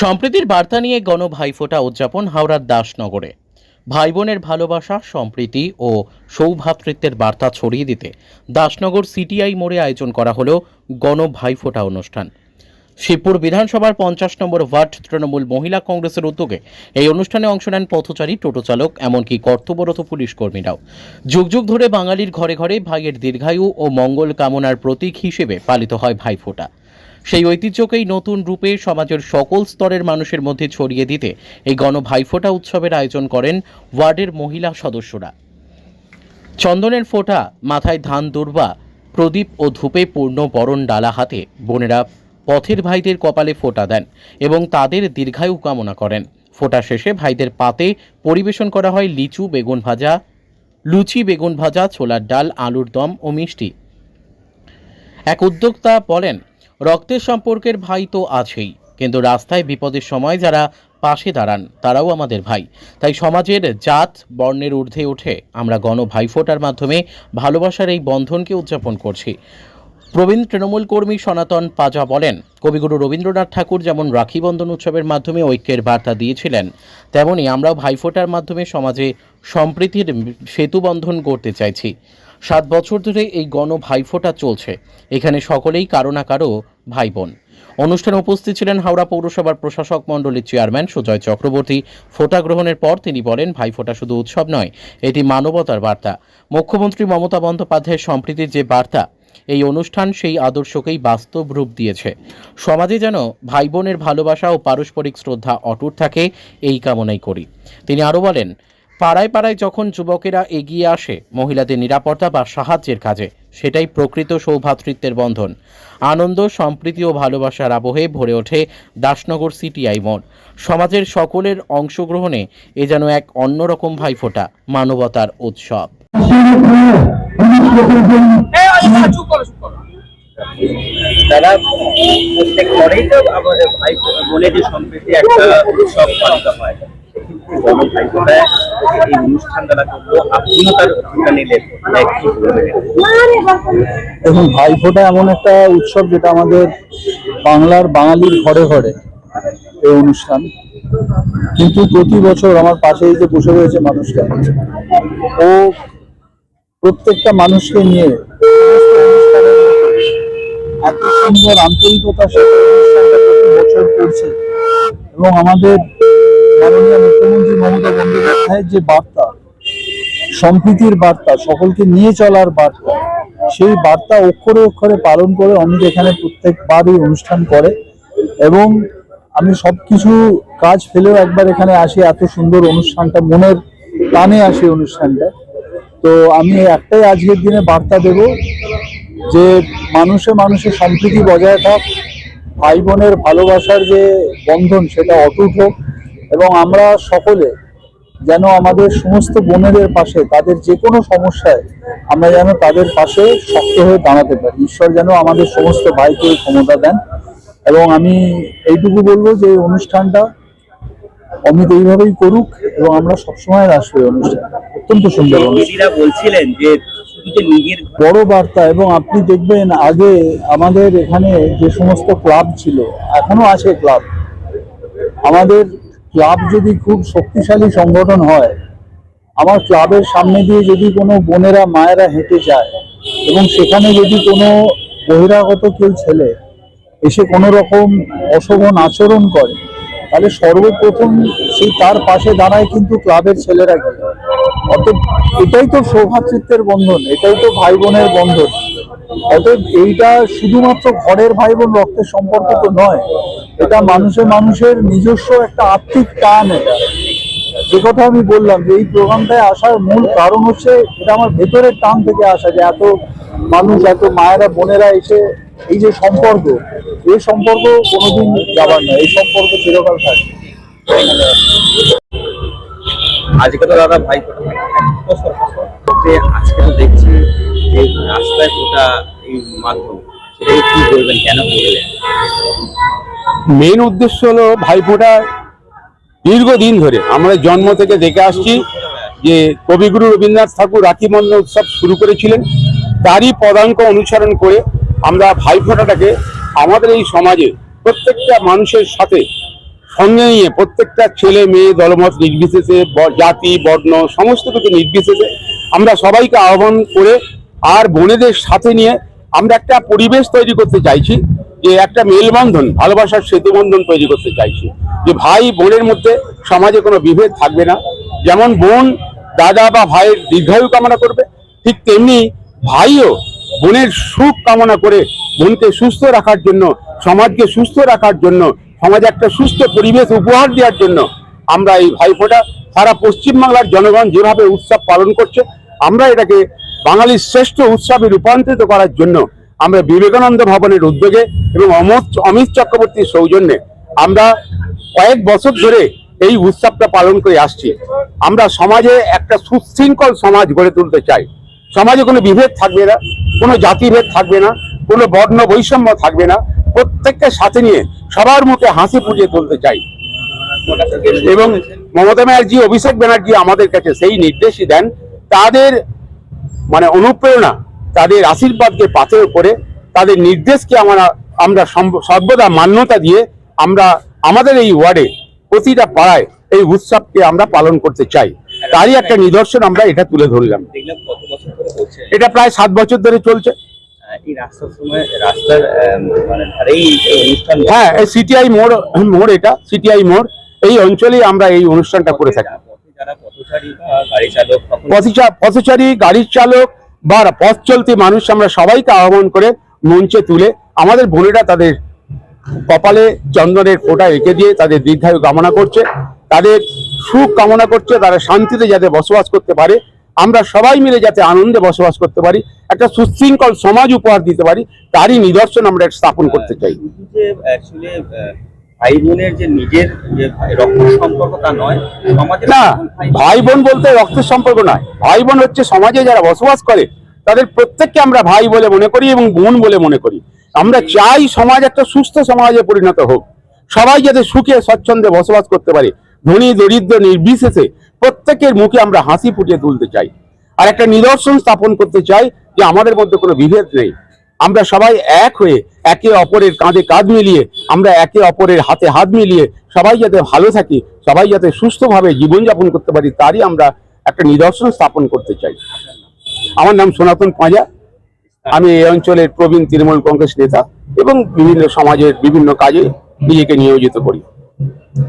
সম্প্রীতির বার্তা নিয়ে গণ ভাইফোঁটা উদযাপন হাওড়ার দাসনগরে। ভাই বোনের ভালোবাসা, সম্প্রীতি ও সৌভ্রাতৃত্বের বার্তা ছড়িয়ে দিতে দাসনগর সিটিআই মোড়ে আয়োজন করা হলো গণ ভাইফোঁটা অনুষ্ঠান। শিবপুর বিধানসভার পঞ্চাশ নম্বর ওয়ার্ড তৃণমূল মহিলা কংগ্রেসের উদ্যোগে এই অনুষ্ঠানে অংশ নেন পথচারী টোটো চালক এমনকি কর্তব্যরত পুলিশ কর্মীরাও। যুগ যুগ ধরে বাঙালির ঘরে ঘরে ভাইয়ের দীর্ঘায়ু ও মঙ্গল কামনার প্রতীক হিসেবে পালিত হয় ভাইফোঁটা। সেই ঐতিহ্যকেই নতুন রূপে সমাজের সকল স্তরের মানুষের মধ্যে ছড়িয়ে দিতে এই গণ ভাইফোঁটা উৎসবের আয়োজন করেন ওয়ার্ডের মহিলা সদস্যরা। চন্দনের ফোঁটা, মাথায় ধান দুর্বা, প্রদীপ ও ধূপে পূর্ণ বরণ ডালা হাতে বোনেরা পথের ভাইদের কপালে ফোঁটা দেন এবং তাদের দীর্ঘায়ু কামনা করেন। ফোঁটা শেষে ভাইদের পাতে পরিবেশন করা হয় লিচু বেগুন ভাজা, লুচি বেগুন ভাজা, ছোলার ডাল, আলুর দম ও মিষ্টি। এক উদ্যোক্তা বলেন রক্তের সম্পর্কের ভাই তো আছেই, কিন্তু রাস্তায় বিপদের সময় যারা পাশে দাঁড়ান, তারাও আমাদের ভাই। তাই সমাজের জাত বর্ণের ঊর্ধ্বে উঠে আমরা গণ ভাইফোঁটার মাধ্যমে ভালোবাসার এই বন্ধনকে উদযাপন করছি। প্রবীণ তৃণমূল কর্মী সনাতন পাজা বলেন, কবিগুরু রবীন্দ্রনাথ ঠাকুর যেমন রাখি বন্ধন উৎসবের মাধ্যমে ঐক্যের বার্তা দিয়েছিলেন, তেমনি আমরাও ভাইফোঁটার মাধ্যমে সমাজে সম্প্রীতির সেতু বন্ধন করতে চাইছি। সাত বছর ধরে এই গণ ভাইফোঁটা চলছে। এখানে সকলেই কারও না কারও ভাই বোন অনুষ্ঠানে উপস্থিত ছিলেন হাওড়া পৌরসভার প্রশাসক মণ্ডলীর চেয়ারম্যান সুজয় চক্রবর্তী। ফোটা গ্রহণের পর তিনি বলেন ভাইফোঁটা শুধু উৎসব নয়, এটি মানবতার বার্তা। মুখ্যমন্ত্রী মমতা বন্দ্যোপাধ্যায়ের সম্প্রীতির যে বার্তা, এই অনুষ্ঠান সেই আদর্শকেই বাস্তব রূপ দিয়েছে। সমাজে যেন ভাই বোনের ভালোবাসা ও পারস্পরিক শ্রদ্ধা অটুট থাকে, এই কামনাই করি। তিনি আরও বলেন পাড়ায় পাড়ায় যখন যুবকেরা এগিয়ে আসে মহিলাদের নিরাপত্তা বা সাহায্যের কাজে সেটাই প্রকৃত সৌভাতৃত্বের বন্ধন। আনন্দ সম্প্রীতি ও ভালোবাসার আবহে ভরে ওঠে দাসনগর সিটিআই মোড়। সমাজের সকলের অংশগ্রহণে এ যেন এক অন্যরকম ভাইফোঁটা মানবতার উৎসব। তারা প্রত্যেক পরেই তো আমাদের ভাই বোনেদের সম্প্রীতি একটা উৎসব পালিত হয়। এই অনুষ্ঠান দ্বারা আপনিও তার ভূমিকা নিলেন দেখুন, ভাইফোঁটা এমন একটা উৎসব যেটা আমাদের বাংলার বাঙালির ঘরে ঘরে এই অনুষ্ঠান। কিন্তু প্রতি বছর আমার পাশে যে বসে রয়েছে মানুষটা, ও প্রত্যেকটা মানুষকে নিয়ে এত সুন্দর অনুষ্ঠানটা প্রতি বছর করছে। এবং আমাদের মাননীয় মুখ্যমন্ত্রী মমতা বন্দ্যোপাধ্যায়ের যে বার্তা, সম্প্রীতির বার্তা, সকলকে নিয়ে চলার বার্তা, সেই বার্তা অক্ষরে অক্ষরে পালন করে অমিত এখানে প্রত্যেকবারই অনুষ্ঠান করে এবং আমি সবকিছু কাজ ফেলেও একবার এখানে আসি, এত সুন্দর অনুষ্ঠানটা, মনের টানে আসি অনুষ্ঠানটা। তো আমি একটাই আজকের দিনে বার্তা দেব যে মানুষে মানুষে সম্প্রীতি বজায় থাক, ভাই বোনের ভালোবাসার যে বন্ধন, সেটা অটুট হোক এবং আমরা সকলে যেন আমাদের সমস্ত বোনেদের পাশে তাদের যে কোনো সমস্যায় আমরা যেন তাদের পাশে শক্ত হয়ে দাঁড়াতে পারি। ঈশ্বর যেন আমাদের সমস্ত ভাইকে ক্ষমতা দেন। এবং আমি এইটুকু বলব যে এই অনুষ্ঠানটা অমিত এইভাবেই করুক এবং আমরা সবসময় আসব এই অনুষ্ঠান। অত্যন্ত সুন্দর বলছিলেন যে বড় বার্তা এবং আপনি দেখবেন আগে আমাদের এখানে যে সমস্ত ক্লাব ছিল এখনও আছে ক্লাব। আমাদের ক্লাব যদি খুব শক্তিশালী সংগঠন হয়, আমার ক্লাবের সামনে দিয়ে যদি কোনো বোনেরা, মায়েরা হেঁটে যায় এবং সেখানে যদি কোনো বহিরাগত কেউ ছেলে এসে কোনো রকম অশোভন আচরণ করে, তাহলে সর্বপ্রথম সেই তার পাশে দাঁড়ায় কিন্তু ক্লাবের ছেলেরা গিয়ে। অতএব এটাই তো সৌভাতৃত্বের বন্ধন, এটাই তো ভাই বোনের বন্ধন। অতএব এইটা শুধুমাত্র ঘরের ভাই বোন রক্তের সম্পর্ক তো নয় এটা মানুষে মানুষের নিজস্ব একটা আত্মিক টান এটা। যে কথা আমি বললাম যে এই প্রোগ্রামটায় আসার মূল কারণ হচ্ছে এটা আমার ভেতরের টান থেকে আসা যে এত মানুষ, এত মায়েরা, বোনেরা এসে এই যে সম্পর্ক, এই সম্পর্ক কোনোদিন যাবার নয় এই সম্পর্ক চিরকাল থাকে আজকে তো দাদা ভাই যে আজকে তো দেখছি যে রাস্তায় ফোটা এই মাধ্যম কি বলবেন, কেন মেন উদ্দেশ্য হলো ভাইফোঁটা দীর্ঘদিন ধরে আমরা জন্ম থেকে দেখে আসছি যে কবিগুরু রবীন্দ্রনাথ ঠাকুর রাখি বন্ধন উৎসব শুরু করেছিলেন। তারই পদাঙ্ক অনুসরণ করে আমরা ভাইফোঁটাটাকে আমাদের এই সমাজে প্রত্যেকটা মানুষের সাথে সঙ্গে নিয়ে প্রত্যেকটা ছেলে মেয়ে দলমত নির্বিশেষে জাতি, বর্ণ, সমস্ত কিছু নির্বিশেষে আমরা সবাইকে আহ্বান করে আর বোনেদের সাথে নিয়ে আমরা একটা পরিবেশ তৈরি করতে চাইছি। যে একটা মেলবন্ধন, ভালোবাসার সেতুবন্ধন তৈরি করতে চাইছি। যে ভাই বোনের মধ্যে সমাজে কোনো বিভেদ থাকবে না। যেমন বোন দাদা বা ভাইয়ের দীর্ঘায়ু কামনা করবে, ঠিক তেমনি ভাইও বোনের সুখ কামনা করে বোনকে সুস্থ রাখার জন্য, সমাজকে সুস্থ রাখার জন্য, সমাজে একটা সুস্থ পরিবেশ উপহার দেওয়ার জন্য আমরা এই ভাইফোঁটা সারা পশ্চিমবাংলার জনগণ যেভাবে উৎসব পালন করছে, আমরা এটাকে বাঙালির শ্রেষ্ঠ উৎসবে রূপান্তরিত করার জন্য আমরা বিবেকানন্দ ভবনের উদ্যোগে এবং অমত অমিত চক্রবর্তীর সৌজন্যে আমরা কয়েক বছর ধরে এই উৎসবটা পালন করে আসছি। আমরা সমাজে একটা সুশৃঙ্খল সমাজ গড়ে তুলতে চাই। সমাজে কোনো বিভেদ থাকবে না, কোনো জাতিভেদ থাকবে না, কোনো বর্ণ বৈষম্য থাকবে না। প্রত্যেককে সাথে নিয়ে সবার মুখে হাসি ফুটিয়ে তুলতে চাই। এবং মমতা ব্যানার্জি, অভিষেক ব্যানার্জি আমাদের কাছে সেই নির্দেশই দেন, তাদের মানে অনুপ্রেরণা তাদের আশীর্বাদকে পাথেয় করে তাদের নির্দেশকে আমরা আমরা সর্বদা মান্যতা দিয়ে আমরা আমাদের এই ওয়ার্ডে প্রতিটা পাড়ায় এই উৎসবকে আমরা পালন করতে চাই। তারই একটা নিদর্শন আমরা এটা তুলে ধরলাম। এটা প্রায় সাত বছর ধরে চলছে। মানে হ্যাঁ এই সিটিআই মোড় মোড় এটা সিটিআই মোড় এই অঞ্চলেই আমরা এই অনুষ্ঠানটা করে থাকি। পথচারী বা গাড়ি চালক বা পথ চলতি মানুষ আমরা সবাইকে আহ্বান করে মঞ্চে তুলে আমাদের বোনেরা তাদের কপালে, চন্দনের ফোঁটা এঁকে দিয়ে তাদের দীর্ঘায়ু কামনা করছে, তাদের সুখ কামনা করছে, তারা শান্তিতে যাতে বসবাস করতে পারে। আমরা সবাই মিলে যাতে আনন্দে বসবাস করতে পারি, একটা সুশৃঙ্খল সমাজ উপহার দিতে পারি, তারই নিদর্শন আমরা স্থাপন করতে চাই। ভাই বোনের যে নিজের যে সম্পর্ক তা নয় সমাজের না ভাই বোন বলতে রক্তের সম্পর্ক নয়। ভাই বোন হচ্ছে সমাজে যারা বসবাস করে তাদের প্রত্যেককে আমরা ভাই বলে মনে করি এবং বোন বলে মনে করি। আমরা চাই সমাজ একটা সুস্থ সমাজে পরিণত হোক। সবাই যাতে সুখে স্বচ্ছন্দে বসবাস করতে পারে। ধনী দরিদ্র নির্বিশেষে প্রত্যেকের মুখে আমরা হাসি ফুটিয়ে তুলতে চাই। আর একটা নিদর্শন স্থাপন করতে চাই যে আমাদের মধ্যে কোনো বিভেদ নেই। আমরা সবাই এক হয়ে একে অপরের কাঁধে কাঁধ মিলিয়ে, আমরা একে অপরের হাতে হাত মিলিয়ে সবাই যাতে ভালো থাকি, সবাই যাতে সুস্থভাবে জীবনযাপন করতে পারি, তারই আমরা একটা নিদর্শন স্থাপন করতে চাই। আমার নাম সনাতন পাঁজা। আমি এই অঞ্চলের প্রবীণ তৃণমূল কংগ্রেস নেতা এবং বিভিন্ন সমাজের বিভিন্ন কাজে নিজেকে নিয়োজিত করি।